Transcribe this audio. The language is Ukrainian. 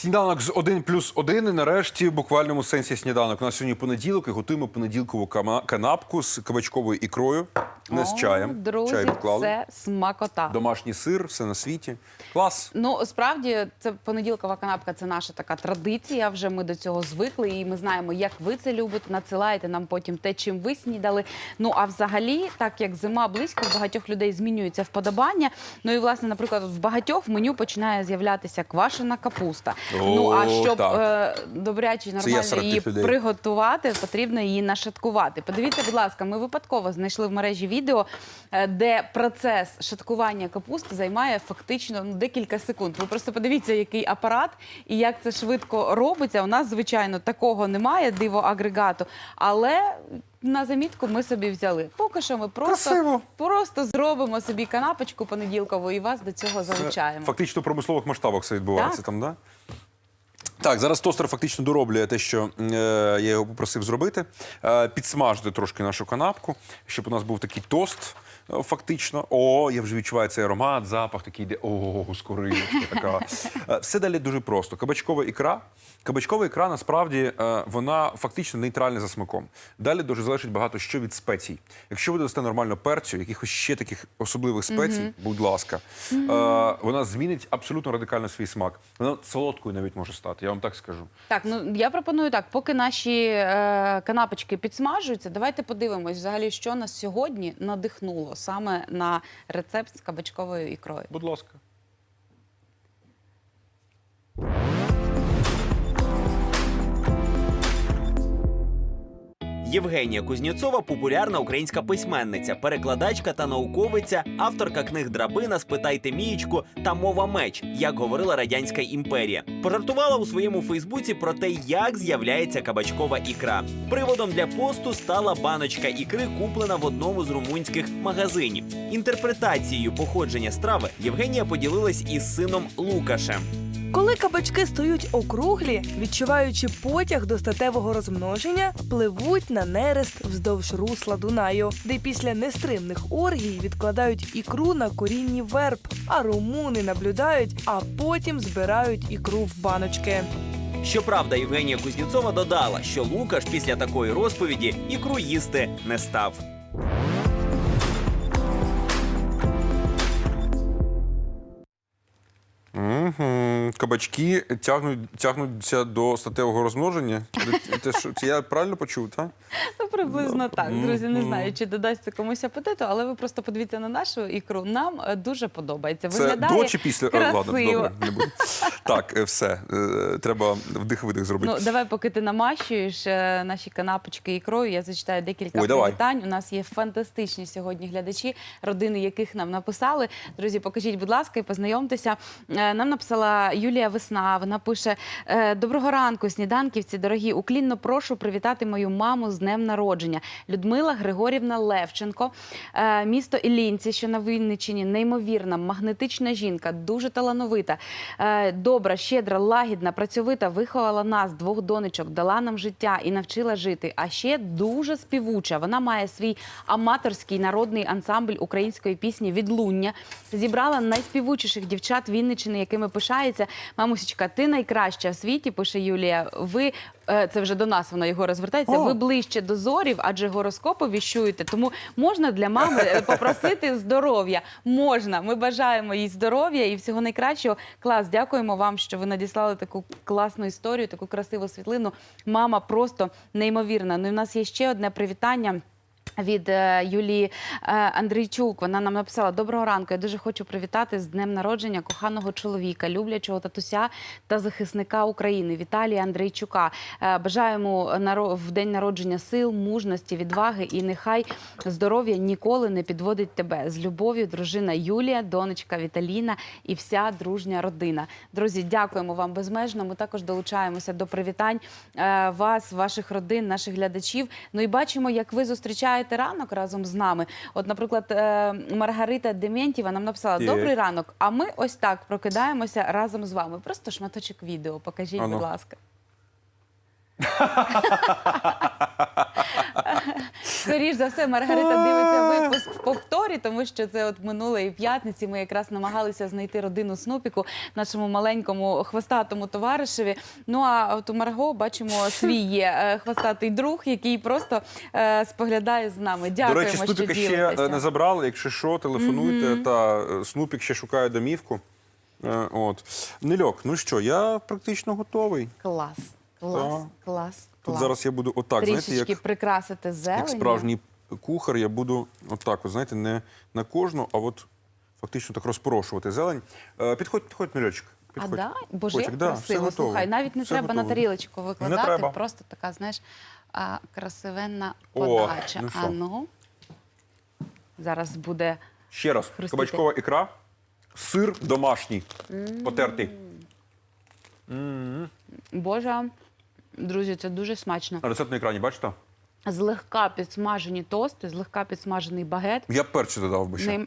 Сніданок з 1 плюс 1 і нарешті в буквальному сенсі сніданок. У нас сьогодні понеділок і готуємо понеділкову канапку з кабачковою ікрою, не з О, чаєм. Друзі, Чай відклали. це смакота. Домашній сир, все на світі. Клас. Ну справді це понеділкова канапка. Це наша така традиція. Вже ми до цього звикли, і ми знаємо, як ви це любите. Надсилаєте нам потім те, чим ви снідали. Ну а взагалі, так як зима близько, в багатьох людей змінюється вподобання. Ну і власне, наприклад, в багатьох в меню починає з'являтися квашена капуста. Ну а щоб е, добряче і Це я нормально серед її тих людей. приготувати, потрібно її нашаткувати. Подивіться, будь ласка, ми випадково знайшли в мережі відео, е, де процес шаткування капусти займає фактично ну, декілька секунд. Ви просто подивіться, який апарат і як це швидко робиться. У нас, звичайно, такого немає, диво агрегату, але. На замітку ми собі взяли. Поки що ми просто, Красиво. просто зробимо собі канапочку понеділкову і вас до цього залучаємо. Фактично в промислових масштабах все відбувається Так. там, да? Так, зараз тостер фактично дороблює те, що е, я його попросив зробити. Е, підсмажити трошки нашу канапку, щоб у нас був такий тост. Фактично, о, я вже відчуваю цей аромат, запах такий йде. О, скориночка така. Е, Все далі дуже просто. Кабачкова ікра. Кабачкова ікра насправді е, вона фактично нейтральна за смаком. Далі дуже залежить багато що від спецій. Якщо ви дасте нормально перцю, якихось ще таких особливих спецій, будь ласка, е, вона змінить абсолютно радикально свій смак. Вона солодкою навіть може стати. Я вам так скажу. Так, ну я пропоную так, поки наші е, канапочки підсмажуються, давайте подивимось взагалі, що нас сьогодні надихнуло саме на рецепт з кабачковою ікрою. Будь ласка. Євгенія Кузнєцова популярна українська письменниця, перекладачка та науковиця, авторка книг Драбина, Спитайте Мієчку та Мова меч, як говорила радянська імперія. Пожартувала у своєму Фейсбуці про те, як з'являється кабачкова ікра. Приводом для посту стала баночка ікри, куплена в одному з румунських магазинів. Інтерпретацією походження страви Євгенія поділилась із сином Лукашем. Коли кабачки стають округлі, відчуваючи потяг до статевого розмноження, пливуть на нерест вздовж русла Дунаю, де після нестримних оргій відкладають ікру на корінні верб, а румуни наблюдають, а потім збирають ікру в баночки. Щоправда, Євгенія Кузнєцова додала, що Лукаш після такої розповіді ікру їсти не став. Кабачки тягнуть, тягнуться до статевого розмноження. Те, що, це я правильно почув, так? Ну, приблизно так. Друзі, не знаю, чи додасться комусь апетиту, але ви просто подивіться на нашу ікру. Нам е, дуже подобається. Це Виглядає до чи після? Красиво. ладно, добре, не буду. Так, е, все. е, Треба вдих-видих зробити. Ну, давай, поки ти намащуєш е, наші канапочки ікрою, я зачитаю декілька Ой, давай. привітань. У нас є фантастичні сьогодні глядачі, родини яких нам написали. Друзі, покажіть, будь ласка, і познайомтеся. Е, Нам написала Юлія Весна. Вона пише: е, Доброго ранку, сніданківці, дорогі. Уклінно прошу привітати мою маму з днем народження. Людмила Григорівна Левченко, Е, місто Іллінці, що на Вінниччині, неймовірна, магнетична жінка, дуже талановита, е, добра, щедра, лагідна, працьовита, виховала нас, двох донечок, дала нам життя і навчила жити. А ще дуже співуча. Вона має свій аматорський народний ансамбль української пісні Відлуння. Зібрала найспівучіших дівчат Вінниччини, якими пишається. Мамусечка, ти найкраща в світі, пише Юлія. Ви е, це вже до нас вона його розвертається. О! Ви ближче до зорів, адже гороскопи віщуєте. Тому можна для мами е, попросити здоров'я. Можна. Ми бажаємо їй здоров'я і всього найкращого. Клас, дякуємо вам, що ви надіслали таку класну історію, таку красиву світлину. Мама просто неймовірна. Ну і в нас є ще одне привітання. Від е, Юлії е, Андрійчук вона нам написала Доброго ранку. Я дуже хочу привітати з днем народження коханого чоловіка, люблячого татуся та захисника України Віталія Андрійчука. Е, Бажаємо в день народження сил, мужності, відваги і нехай здоров'я ніколи не підводить тебе. З любов'ю, дружина Юлія, донечка Віталіна і вся дружня родина. Друзі, дякуємо вам безмежно. Ми також долучаємося до привітань вас, ваших родин, наших глядачів. Ну і бачимо, як ви зустрічаєте ранок разом з нами. От, наприклад, е, Маргарита Дементьєва нам написала. Добрий ранок. А ми ось так прокидаємося разом з вами. Просто шматочок відео. Покажіть, Ану. будь ласка. Скоріш за все, Маргарита дивиться випуск в повторі, тому що це от минулої п'ятниці. Ми якраз намагалися знайти родину Снупіку, нашому маленькому хвостатому товаришеві. Ну а от у Марго бачимо свій є е, хвостатий друг, який просто е, споглядає з нами. Дякуємо, До речі, що Снупіка ще ділитеся. е, не забрали. Якщо що, телефонуйте. Та е, Снупік ще шукає домівку. Е, От. Нельок, ну що, я практично готовий. Клас, клас, Так. клас. Тут клас. зараз я буду отак, знаєте, як, прикрасити зеленню. як справжній кухар, я буду отак, от, знаєте, не на кожну, а от фактично так розпорошувати зелень. Е, Підходь, підходь. А Підходь. да? Боже, Котик, як да, все красиво. готово. Слухай, навіть не Все треба на готово. тарілочку викладати, треба. просто така, знаєш, а, красивенна О, подача. ну що? а ну, зараз буде Ще раз, Хрустити. кабачкова ікра, сир домашній, потертий. Боже, друзі, це дуже смачно. Рецепт на екрані, бачите? Злегка підсмажені тости, злегка підсмажений багет. Я б перчі додав би ще. Нейм-